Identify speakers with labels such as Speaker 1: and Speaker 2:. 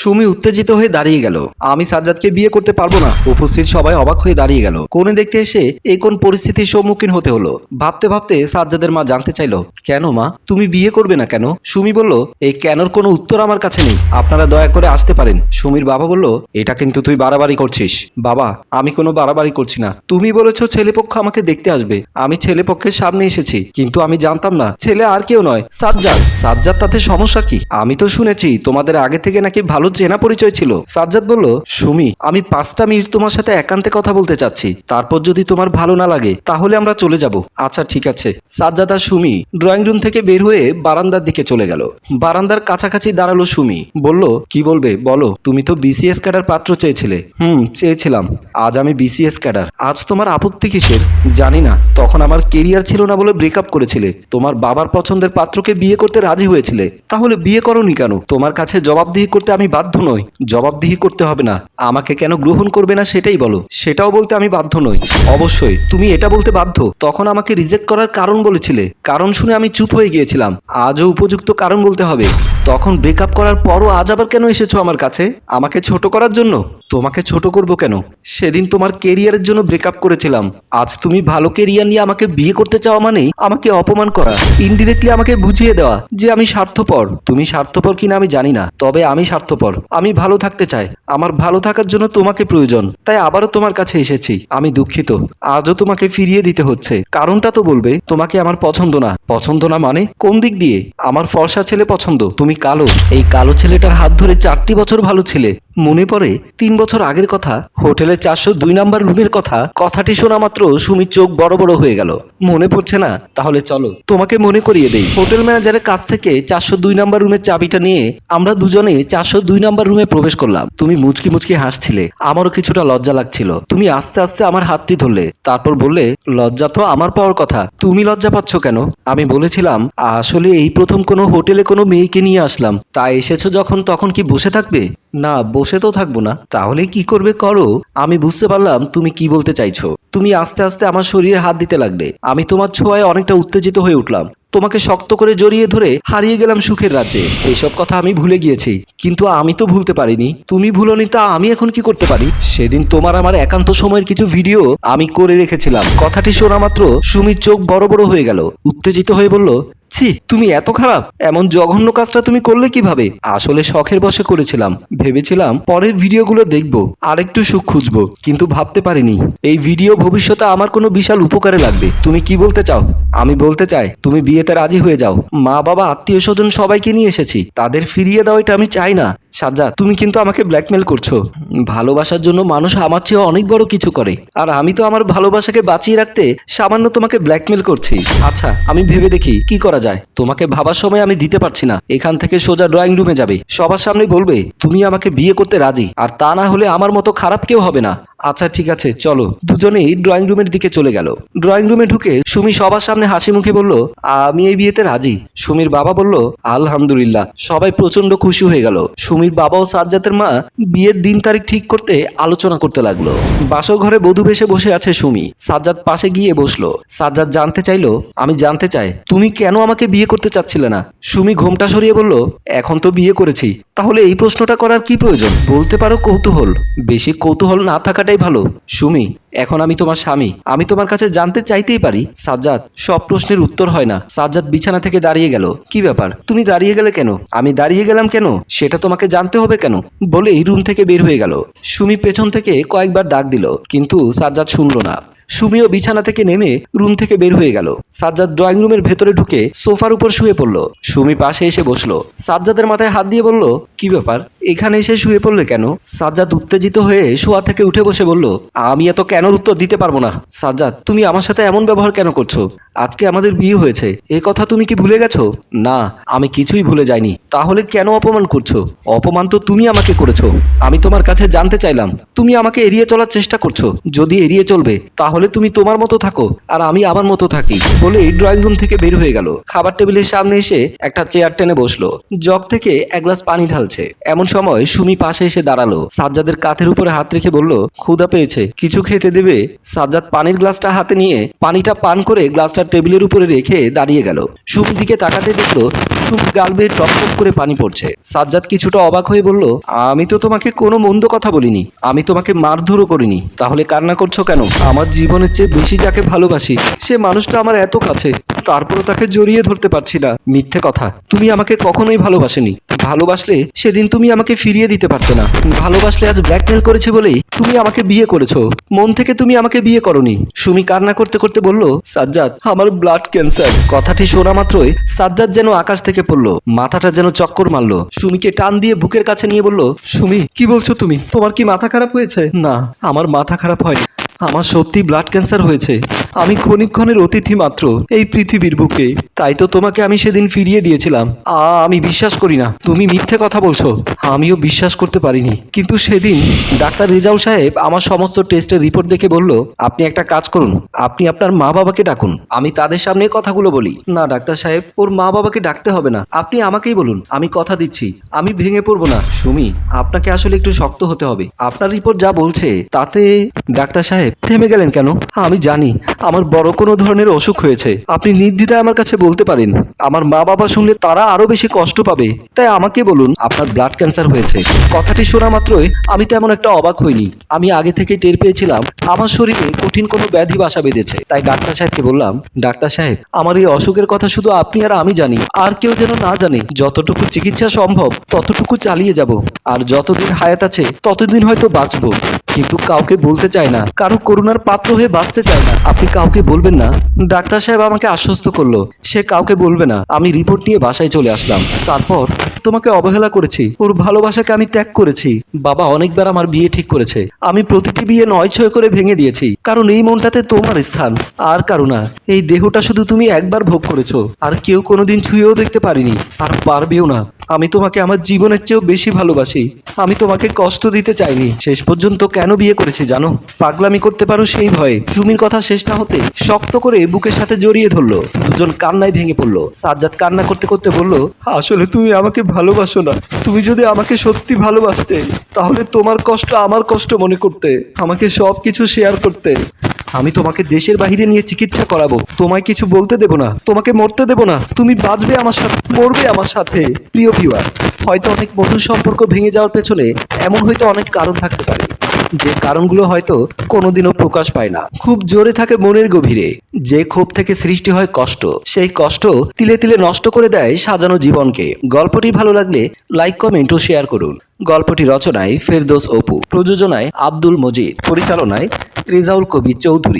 Speaker 1: সুমি উত্তেজিত হয়ে দাঁড়িয়ে গেল। আমি সাজ্জাদকে বিয়ে করতে পারব না। উপস্থিত সবাই অবাক হয়ে দাঁড়িয়ে গেল। কোণে দেখতে এসে এই কোন পরিস্থিতির সম্মুখীন হতে হলো। ভাবতে ভাবতে সাজ্জাদের মা জানতে চাইলো, কেন মা? তুমি বিয়ে করবে না কেন? সুমি বলল, এই কেনর কোনো উত্তর আমার কাছে নেই। আপনারা দয়া করে আসতে পারেন। সুমির বাবা বলল, এটা কিন্তু তুই বাড়াবাড়ি করছিস। বাবা, আমি কোনো বাড়াবাড়ি করছি না। তুমি বলেছ ছেলেপক্ষ আমাকে দেখতে আসবে। আমি ছেলেপক্ষের সামনে এসেছি, কিন্তু আমি জানতাম না। ছেলে আর কেউ নয়। সাজ্জাদ সাজ্জাদ তাতে সমস্যা কি? আমি তো শুনেছি, তোমাদের আগে থেকে নাকি ভালো চেনা পরিচয় ছিল। সাজ্জাদ বলল, সুমি, আমি পাঁচটা মিনিট তোমার সাথে একান্তে কথা বলতে চাচ্ছি। তারপর যদি তোমার ভালো না লাগে, তাহলে আমরা চলে যাব। আচ্ছা ঠিক আছে। সাজ্জাদ আর সুমি ড্রয়িং রুম থেকে বের হয়ে বারান্দার দিকে চলে গেল। বারান্দার কাছাকাছি দাঁড়াল সুমি। বলল, কি বলবে? বলো। তুমি তো বিসিএস ক্যাডার পাত্র চেয়েছিলে। হুম, চেয়েছিলাম। আজ আমি বিসিএস ক্যাডার। আজ তোমার আপত্তি কিসের? জানি না। তখন আমার কেরিয়ার ছিল না বলে ব্রেকআপ করেছিলে। তোমার বাবার পছন্দের পাত্রকে বিয়ে করতে রাজি হয়েছিলে। তাহলে বিয়ে করনি কেন? তোমার কাছে জবাবদিহি করতে আমি বাধ্য নই, জবাবদিহি করতে হবে না। আমাকে কেন গ্রহণ করবে না সেটাই বলো। সেটাও বলতে আমি বাধ্য নই। অবশ্যই, তুমি এটা বলতে বাধ্য। তখন আমাকে রিজেক্ট করার কারণ বলেছিলে। কারণ শুনে আমি চুপ হয়ে গিয়েছিলাম। আজও উপযুক্ত কারণ বলতে হবে। তখন ব্রেকআপ করার পরও আজ আবার কেন এসেছ আমার কাছে? আমাকে ছোট করার জন্য? তোমাকে ছোট করব কেন? সেদিন তোমার কেরিয়ারের জন্য ব্রেকআপ করেছিলাম। আজ তুমি ভালো কেরিয়ার নিয়ে আমাকে বিয়ে করতে চাওয়া মানেই আমাকে অপমান করা। ইনডিরেক্টলি আমাকে বুঝিয়ে দেওয়া যে আমি স্বার্থপর। তুমি স্বার্থপর কিনা আমি জানি না। তবে আমি স্বার্থপর। আমি ভালো থাকতে চাই। আমার ভালো থাকার জন্য তোমাকে প্রয়োজন। তাই আবারও তোমার কাছে এসেছি। আমি দুঃখিত। আজও তোমাকে ফিরিয়ে দিতে হচ্ছে। কারণটা তো বলবে, তোমাকে আমার পছন্দ না। পছন্দ না মানে কোন দিক দিয়ে? আমার ফর্সা ছেলে পছন্দ। তুমি কালো। এই কালো ছেলেটার হাত ধরে চারটি বছর ভালো ছিলে। মনে পড়ে তিন বছর আগের কথা, হোটেলের চারশো দুই নাম্বার রুমের কথা, কথাটি শোনা মাত্র সুমির চোখ বড় বড় হয়ে গেল। মনে পড়ছে না, তাহলে চলো, তোমাকে মনে করিয়ে দেই। হোটেল ম্যানেজারের কাছ থেকে চারশো দুই নাম্বার রুমের চাবিটা নিয়ে আমরা দুজনে চারশো দুই নাম্বার রুমে প্রবেশ করলাম। তুমি মুচকি মুচকি হাসছিলে, আমারও কিছুটা লজ্জা লাগছিল। তুমি আস্তে আস্তে আমার হাতটি ধরলে, তারপর বললে, লজ্জা তো আমার পাওয়ার কথা, তুমি লজ্জা পাচ্ছ কেন? আমি বলেছিলাম, আসলে এই প্রথম কোনো হোটেলে কোনো মেয়েকে নিয়ে আসলাম তাই এসেছ যখন, তখন কি বসে থাকবে? না, বসে তো থাকব না। তাহলে কি করবে করো? আমি বুঝতে পারলাম তুমি কি বলতে চাইছো। তুমি আস্তে আস্তে আমার শরীরে হাত দিতে লাগলে। আমি তোমার ছোঁয়ায় অনেকটা উত্তেজিত হয়ে উঠলাম। তোমাকে শক্ত করে জড়িয়ে ধরে হারিয়ে গেলাম সুখের রাজ্যে। এসব কথা আমি ভুলে গিয়েছি। কিন্তু আমি তো ভুলতে পারিনি। তুমি ভুলনি তা আমি এখন কি করতে পারি? সেদিন তোমার আমার একান্ত সময়ের কিছু ভিডিও আমি করে রেখেছিলাম। কথাটি শোনা মাত্র সুমির চোখ বড় বড় হয়ে গেল। উত্তেজিত হয়ে বলল, ছি, তুমি এত খারাপ! এমন জঘন্য কাজটা তুমি করলে কীভাবে? আসলে শখের বসে করেছিলাম। ভেবেছিলাম পরের ভিডিওগুলো দেখব আর একটু সুখ খুঁজবো, কিন্তু ভাবতে পারিনি। এই ভিডিও ভবিষ্যতে আমার কোনো বিশাল উপকারে লাগবে। তুমি কি বলতে চাও? আমি বলতে চাই, তুমি বিয়েতে রাজি হয়ে যাও। মা বাবা আত্মীয় স্বজন সবাইকে নিয়ে এসেছি। তাদের ফিরিয়ে দাও, এটা আমি চাই না। সাজ্জা তুমি কিন্তু আমাকে ব্ল্যাকমেল করছ। ভালোবাসার জন্য মানুষ আমার চেয়ে অনেক বড় কিছু করে। আর আমি তো আমার ভালোবাসাকে বাঁচিয়ে রাখতে সামান্য তোমাকে ব্ল্যাকমেল করছি। আচ্ছা আমি ভেবে দেখি কি করা যায়। তোমাকে ভাবার সময় আমি দিতে পারছি না। এখান থেকে সোজা ড্রয়িং রুমে যাবে। সবার সামনে বলবে, তুমি আমাকে বিয়ে করতে রাজি। আর তা না হলে আমার মতো খারাপ কেউ হবে না। আচ্ছা ঠিক আছে, চলো। দুজনেই ড্রয়িং রুমের দিকে চলে গেল। ড্রয়িং রুমে ঢুকে সুমি সবার সামনে হাসি মুখে বলল, আমি এই বিয়েতে রাজি। সুমির বাবা বলল, আলহামদুলিল্লাহ। সবাই প্রচণ্ড খুশি হয়ে গেল। সুমির বাবা ও সাজ্জাতের মা বিয়ের দিন তারিখ ঠিক করতে আলোচনা করতে লাগল। বাসর ঘরে বধূ বেশে বসে আছে সুমি। সাজ্জাদ পাশে গিয়ে বসল। সাজ্জাদ জানতে চাইলো, আমি জানতে চাই, তুমি কেন আমাকে বিয়ে করতে চাচ্ছিলে না? সুমি ঘোমটা সরিয়ে বলল, এখন তো বিয়ে করেছি। তাহলে এই প্রশ্নটা করার কি প্রয়োজন? বলতে পারো কৌতূহল। বেশি কৌতূহল না থাকাটাই ভালো। সুমি, এখন আমি তোমার স্বামী। আমি তোমার কাছে জানতে চাইতেই পারি। সাজ্জাদ, সব প্রশ্নের উত্তর হয় না। সাজ্জাদ বিছানা থেকে দাঁড়িয়ে গেল। কি ব্যাপার? তুমি দাঁড়িয়ে গেলে কেন? আমি দাঁড়িয়ে গেলাম কেন? সেটা তোমাকে জানতে হবে কেন? বলে এই রুম থেকে বের হয়ে গেল। সুমি পেছন থেকে কয়েকবার ডাক দিল, কিন্তু সাজ্জাদ শুনল না। সুমিও বিছানা থেকে নেমে রুম থেকে বের হয়ে গেল। সাজ্জাদ ড্রয়িং রুমের ভেতরে ঢুকে সোফার উপর শুয়ে পড়ল। সুমি পাশে এসে বসল। সাজ্জাদের মাথায় হাত দিয়ে বলল, কি ব্যাপার? এখানে এসে শুয়ে পড়লে কেন? সাজ্জাদ উত্তেজিত হয়ে শোয়া থেকে উঠে বসে বলল, আমি এত কেন উত্তর দিতে পারব না? সাজ্জাদ, তুমি আমার সাথে এমন ব্যবহার কেন করছ? আজকে আমাদের বিয়ে হয়েছে। এ কথা তুমি কি ভুলে গেছো? না, আমি কিছুই ভুলে যাইনি। তাহলে কেন অপমান করছ? অপমান তো তুমি আমাকে করেছ। আমি তোমার কাছে জানতে চাইলাম, তুমি আমাকে এড়িয়ে চলার চেষ্টা করছ। যদি এড়িয়ে চলবে, তাহলে তুমি তোমার মতো থাকো, আর আমি আমার মতো থাকি। বলে এই ড্রয়িং রুম থেকে বের হয়ে গেল। খাবার টেবিলের সামনে এসে একটা চেয়ার টেনে বসল। জগ থেকে এক গ্লাস পানি ঢালছে। এমন সময় সুমি পাশে এসে দাঁড়াল। সাজ্জাদের কাঁধের উপরে হাত রেখে বলল, ক্ষুধা পেয়েছে, কিছু খেতে দেবে? সাজ্জাদ পানির গ্লাসটা হাতে নিয়ে পানিটা পান করে গ্লাসটা টেবিলের উপরে রেখে দাঁড়িয়ে গেল। সুমির দিকে তাকাতে দেখল সুমির গাল বেয়ে টপ টপ করে পানি পড়ছে। সাজ্জাদ কিছুটা অবাক হয়ে বলল, আমি তো তোমাকে কোনো মন্দ কথা বলিনি। আমি তোমাকে মারধরও করিনি। তাহলে কান্না করছ কেন? আমার জীবনের চেয়ে বেশি যাকে ভালোবাসি, সে মানুষটা আমার এত কাছে। তারপরও তাকে জড়িয়ে ধরতে পারছি না। মিথ্যে কথা। তুমি আমাকে কখনোই ভালোবাসেনি। ভালোবাসলে সেদিন তুমি আমাকে ফিরিয়ে দিতে পারতে না। ভালোবাসলে আজ ব্ল্যাকমেল করেছে বলেই তুমি আমাকে বিয়ে করেছ। মন থেকে তুমি আমাকে বিয়ে করনি। সুমি কান্না করতে করতে বলল, সাজ্জাদ, আমার ব্লাড ক্যান্সার কথাটি শোনা মাত্রই সাজ্জাদ যেন আকাশ থেকে পড়ল। মাথাটা যেন চক্কর মারলো। সুমিকে টান দিয়ে বুকের কাছে নিয়ে বলল, সুমি, কি বলছো তুমি? তোমার কি মাথা খারাপ হয়েছে? না, আমার মাথা খারাপ হয়নি। আমার সত্যি ব্লাড ক্যান্সার হয়েছে। আমি ক্ষণিক্ষণের অতিথি মাত্র এই পৃথিবীর বুকে। তাই তো তোমাকে আমি সেদিন ফিরিয়ে দিয়েছিলাম। আ, আমি বিশ্বাস করি না। তুমি মিথ্যে কথা বলছো। আমিও বিশ্বাস করতে পারিনি। কিন্তু সেদিন ডাক্তার রেজাউল সাহেব আমার সমস্ত টেস্টের রিপোর্ট দেখে বলল, আপনি একটা কাজ করুন। আপনি আপনার মা বাবাকে ডাকুন। আমি তাদের সামনে কথাগুলো বলি। না, ডাক্তার সাহেব, ওর মা বাবাকে ডাকতে হবে না। আপনি আমাকেই বলুন। আমি কথা দিচ্ছি। আমি ভেঙে পড়ব না। সুমি, আপনাকে আসলে একটু শক্ত হতে হবে। আপনার রিপোর্ট যা বলছে, তাতে ডাক্তার সাহেব থেমে গেলেন কেন? আমি জানি। আমার বড় কোনো ধরনের অসুখ হয়েছে। আপনি নির্দ্বিধায় আমার কাছে বলতে পারেন, আমার মা বাবা শুনলে তারা আরও বেশি কষ্ট পাবে। তাই আমাকে বলুন, আপনার ব্লাড ক্যান্সার হয়েছে। কথাটি শোনা মাত্রই আমি তেমন একটা অবাক হইনি। আমি আগে থেকে টের পেয়েছিলাম, আমার শরীরে কঠিন কোনো ব্যাধি বাসা বেঁধেছে। তাই ডাক্তার সাহেবকে বললাম, ডাক্তার সাহেব, আমার এই অসুখের কথা শুধু আপনি আর আমি জানি। আর কেউ যেন না জানে, যতটুকু চিকিৎসা সম্ভব, ততটুকু চালিয়ে যাব। আর যতদিন হায়াত আছে, ততদিন হয়তো বাঁচবো। কিন্তু কাউকে বলতে চায় না। কারও করুণার পাত্র হয়ে বাঁচতে চায় না। আপনি কাউকে বলবেন না। ডাক্তার সাহেব আমাকে আশ্বস্ত করল। সে কাউকে বলবে না। আমি রিপোর্ট নিয়ে বাসায় চলে আসলাম। তারপর তোমাকে অবহেলা করেছি। ওর ভালোবাসাকে আমি ত্যাগ করেছি। বাবা অনেকবার আমার বিয়ে ঠিক করেছে। আমি প্রতিটি বিয়ে নয় ছয় করে ভেঙে দিয়েছি। কারণ এই মনটাতে তোমার স্থান। আর কারও না। এই দেহটা শুধু তুমি একবার ভোগ করেছ। আর কেউ কোনোদিন ছুঁয়েও দেখতে পারিনি। আর পারবেও না। আমি তোমাকে আমার জীবনের চেয়েও বেশি ভালোবাসি। আমি তোমাকে কষ্ট দিতে চাইনি। শেষ পর্যন্ত কেন বিয়ে করেছি জানো? পাগলামি করতে পারো সেই ভয়ে। সুমির কথা শেষ না হতে শক্ত করে বুকের সাথে জড়িয়ে ধরলো। দুজন কান্নায় ভেঙে পড়ল। সাজ্জাদ কান্না করতে করতে বলল, আসলে তুমি আমাকে ভালোবাসো না। তুমি যদি আমাকে সত্যি ভালোবাসতে, তাহলে তোমার কষ্ট আমার কষ্ট মনে করতে। আমাকে সব কিছু শেয়ার করতে। আমি তোমাকে দেশের বাইরে নিয়ে চিকিৎসা করাবো। তোমায় কিছু বলতে দেব না। তোমাকে মরতে দেব না। তুমি বাঁচবে আমার সাথে, মরবে আমার সাথে। প্রিয় ভিউয়ার হয়তো অনেক মধুর সম্পর্ক ভেঙে যাওয়ার পেছনে এমন হয়তো অনেক কারণ থাকতে পারে। যে কারণগুলো হয়তো কোনোদিনও প্রকাশ পায় না। খুব জোরে থাকে মনের গভীরে। যে ক্ষোভ থেকে সৃষ্টি হয় কষ্ট। সেই কষ্ট তিলে তিলে নষ্ট করে দেয় সাজানো জীবনকে। গল্পটি ভালো লাগলে লাইক, কমেন্ট ও শেয়ার করুন। গল্পটি রচনায় ফেরদোস অপু। প্রযোজনায় আব্দুল মজিদ। পরিচালনায় রেজাউল কবির চৌধুরী।